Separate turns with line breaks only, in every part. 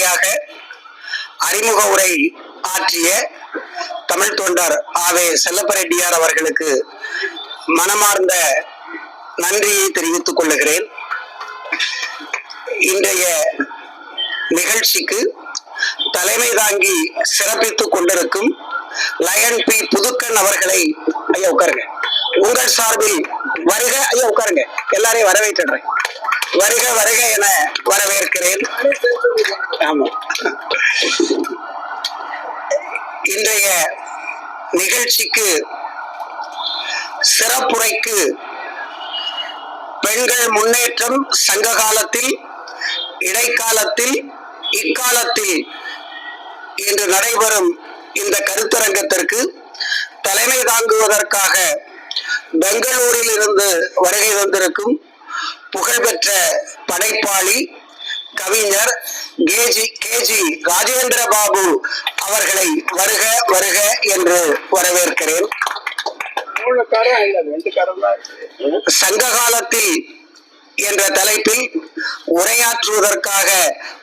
உரையாக அறிமுக உரை ஆற்றிய தமிழ் தொண்டர் ஆவே செல்லப்பரெட்டியார் அவர்களுக்கு மனமார்ந்த நன்றியை தெரிவித்துக் கொள்ளுகிறேன். இன்றைய நிகழ்ச்சிக்கு தலைமை தாங்கி சிறப்பித்துக் கொண்டிருக்கும் லயன் பி புதுக்கன் அவர்களை ஐயா உட்காருங்க. உங்கள் சார்பில் வருக ஐயா உட்காருங்க. எல்லாரையும் வரவேற்றுறேன் வருக வருக என வரவேற்கிறேன். ஆமா. இன்றைய நிகழ்ச்சிக்கு சிறப்புரைக்கு பெண்கள் முன்னேற்றம் சங்க காலத்தில் இடைக்காலத்தில் இக்காலத்தில் இன்று நடைபெறும் இந்த கருத்தரங்கத்திற்கு தலைமை தாங்குவதற்காக பெங்களூரில் இருந்து வருகை தந்திருக்கும் புகழ்பெற்ற படைப்பாளி கவிஞர் கேஜி கேஜி ராஜேந்திர பாபு அவர்களை வருக வருக என்று வரவேற்கிறேன். சங்க காலத்தில் என்ற தலைப்பில் உரையாற்றுவதற்காக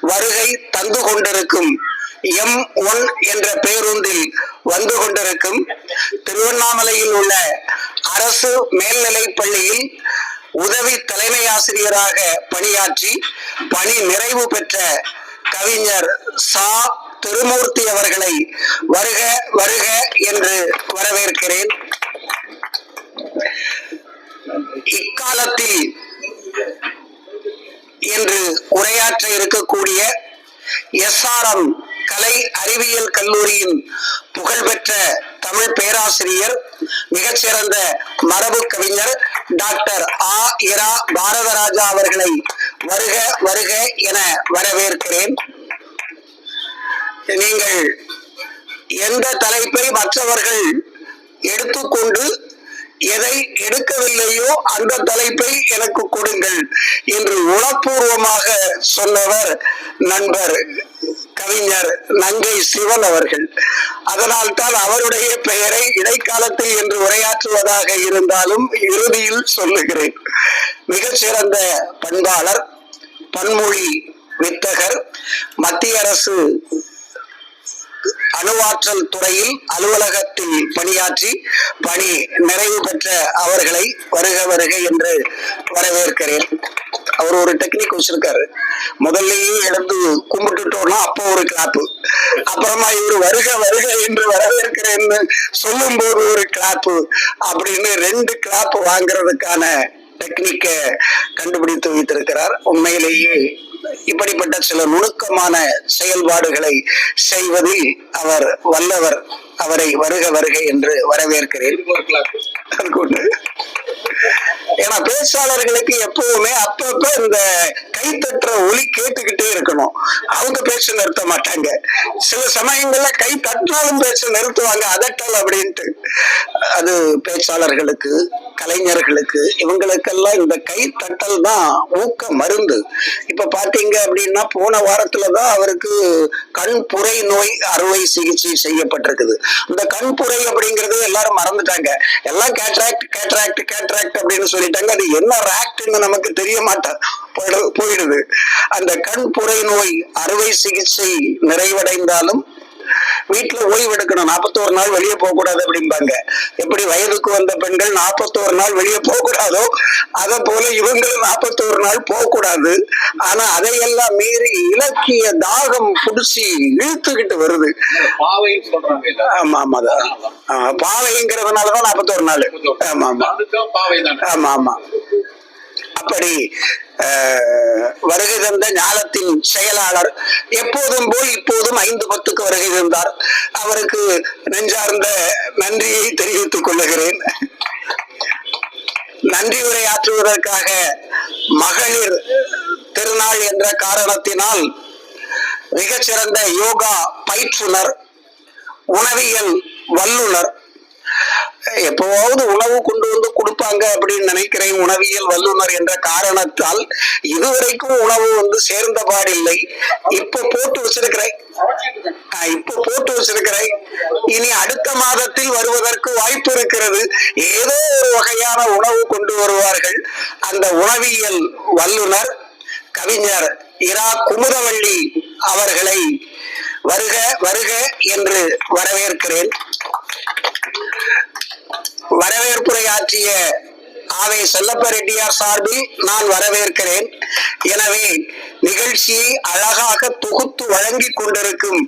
வருகை தந்து கொண்டிருக்கும் எம் ஒன் என்ற பேருந்தில் வந்து கொண்டிருக்கும் திருவண்ணாமலையில் உள்ள அரசு மேல்நிலைப் பள்ளியில் உதவி தலைமை ஆசிரியராக பணியாற்றி பணி நிறைவு பெற்ற கவிஞர் சா. திருமூர்த்தி அவர்களை வருக வருக என்று வரவேற்கிறேன். இக்காலத்தில் என்று உரையாற்ற இருக்கக்கூடிய எஸ்ஆர்எம் கலை அறிவியல் கல்லூரியின் புகழ்பெற்ற தமிழ் பேராசிரியர் மிகச்சிறந்த மரபு கவிஞர் டாக்டர் ஆ இரா பாரதராஜா அவர்களை வருக வருக என வரவேற்கிறேன். நீங்கள் எந்த தலைப்பை மற்றவர்கள் எடுத்துக்கொண்டு எதை எடுக்கவில்லையோ அந்த தலைப்பை எனக்கு கொடுங்கள் என்று உளப்பூர்வமாக சொன்னவர் நண்பர் கவிஞர் நங்கை சிவன் அவர்கள். அதனால் தான் அவருடைய பெயரை இடைக்காலத்தில் என்று உரையாற்றுவதாக இருந்தாலும் இறுதியில் சொல்லுகிறேன். மிகச்சிறந்த பண்பாளர் பன்மொழி வித்தகர் மத்திய அரசு அணுவாற்றல் துறையில் அலுவலகத்தில் பணியாற்றி பணி நிறைவு பெற்ற அவர்களை வருக வருக என்று வரவேற்கிறேன். அவர் ஒரு டெக்னிக் வச்சிருக்காரு. முதல்லயே எழுந்து கும்பிட்டுட்டோம்னா அப்போ ஒரு கிளாப்பு அப்புறமா இவர் வருக வருக என்று வரவேற்கிறேன்னு சொல்லும் போது ஒரு கிளாப்பு அப்படின்னு ரெண்டு கிளாப் வாங்குறதுக்கான டெக்னிக்கை கண்டுபிடித்து வைத்திருக்கிறார். உண்மையிலேயே இப்படிப்பட்ட சில நுணுக்கமான செயல்பாடுகளை செய்வதில் அவர் வல்லவர். அவரை வருக வருக என்று வரவேற்கிறேன். ஏன்னா பேச்சாளர்களுக்கு எப்பவுமே அப்பப்ப இந்த கைத்தட்டுற ஒலி கேட்டுக்கிட்டே இருக்கணும். அவங்க பேச்ச நிறுத்த மாட்டாங்க. சில சமயங்கள்ல கை தட்டினாலும் பேச்ச நிறுத்துவாங்க. அதட்டல் அப்படின்ட்டு. அது பேச்சாளர்களுக்கு கலைஞர்களுக்கு இவங்களுக்கெல்லாம் இந்த கை தட்டல் தான் ஊக்க மருந்து. இப்ப பாத்தீங்க அப்படின்னா போன வாரத்துலதான் அவருக்கு கண் புரை நோய் அறுவை சிகிச்சை செய்யப்பட்டிருக்குது. இந்த கண் புரை எல்லாரும் மறந்துட்டாங்க. எல்லாம் கேட்ராக்ட் கேட்ராக்ட் கேட்ராக்ட் அப்படின்னு சொல்லிட்டு சொல்லிட்டாங்க அது என்ன ராக்ட்னு நமக்கு தெரிய மாட்டா போயிடுது. அந்த கண் புரை நோய் அறுவை சிகிச்சை நிறைவடைந்தாலும் வீட்டுல ஓய்வு எடுக்கணும். நாற்பத்தோரு நாள் வெளியே போக கூடாது அப்படிம்பாங்க. எப்படி வயதுக்கு வந்த பெண்கள் நாற்பத்தோரு நாள் வெளியே போக கூடாதோ அதை போல இவங்களும் நாற்பத்தோரு நாள் போக கூடாது ஆனா அதையெல்லாம் மீறி இலக்கிய தாகம் புடிச்சு இழுத்துக்கிட்டு வருது. ஆமா ஆமா அதான். ஆ, பாவைங்கிறதுனாலதான் நாற்பத்தோரு நாள். ஆமா ஆமா.
தான்
ஆமா ஆமா. அப்படி வருகை தந்த ஞானத்தின் செயலாளர் எப்போதும் போல் இப்போதும் ஐந்து பத்துக்கு வருகை தந்தார். அவருக்கு நெஞ்சார்ந்த நன்றியை தெரிவித்துக் கொள்ளுகிறேன் நன்றி உரையாற்றுவதற்காக மகளிர் திருநாள் என்ற காரணத்தினால் மிகச்சிறந்த யோகா பயிற்றுனர் உணவியல் வல்லுனர் எப்போவாவது உணவு கொண்டு வந்து கொடுப்பாங்க அப்படின்னு நினைக்கிறேன் உணவியல் வல்லுனர் என்ற காரணத்தால். இதுவரைக்கும் உணவு வந்து சேர்ந்த பாடில்லை. இப்ப போட்டு வச்சிருக்கிறேன். இப்ப போட்டு வச்சிருக்கிறேன். இனி அடுத்த மாதத்தில் வருவதற்கு வாய்ப்பு இருக்கிறது. ஏதோ ஒரு வகையான உணவு கொண்டு வருவார்கள். அந்த உணவியல் வல்லுனர் கவிஞர் இரா குமுதவள்ளி அவர்களை வருக வருக என்று வரவேற்கிறேன். வரவேற்புரை ஆற்றிய ஆவை செல்லப்ப ரெட்டியார் சார்பில் நான் வரவேற்கிறேன். எனவே நிகழ்ச்சியை அழகாக தொகுத்து வழங்கிக் கொண்டிருக்கும்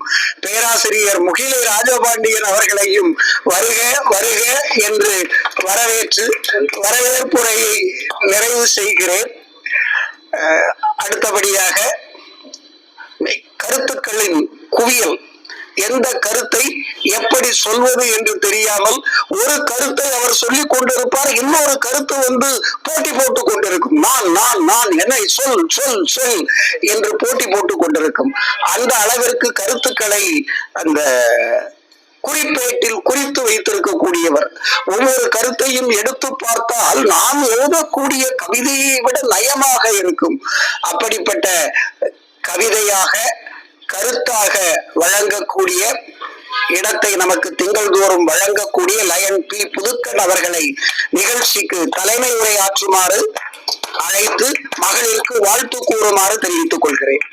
பேராசிரியர் முகிலை ராஜபாண்டியன் அவர்களையும் வருக வருக என்று வரவேற்று வரவேற்புரையை நிறைவு செய்கிறேன். அடுத்தபடியாக கருத்துக்களின் குவியல் எந்த கருத்தை எப்படி சொல்வது என்று தெரியாமல் ஒரு கருத்தை அவர் சொல்லிக் கொண்டிருப்பார் இன்னொரு கருத்து வந்து போட்டி போட்டுக் கொண்டிருக்கும். நான் நான் நான் என்னை சொல் சொல் சொல் என்று போட்டி போட்டுக் கொண்டிருக்கும். அந்த அளவிற்கு கருத்துக்களை அந்த குறிப்பேட்டில் குறித்து வைத்திருக்கக்கூடியவர். ஒவ்வொரு கருத்தையும் எடுத்து பார்த்தால் நாம் எழுதக்கூடிய கவிதையை விட நயமாக இருக்கும். அப்படிப்பட்ட கவிதையாக கருத்தாக வழங்கக்கூடிய இடத்தை நமக்கு திங்கள்தோறும் வழங்கக்கூடிய லயன் பி புதுக்கன் அவர்களை நிகழ்ச்சிக்கு தலைமை உரையாற்றுமாறு அழைத்து மகளிருக்கு வாழ்த்து கூறுமாறு தெரிவித்துக் கொள்கிறேன்.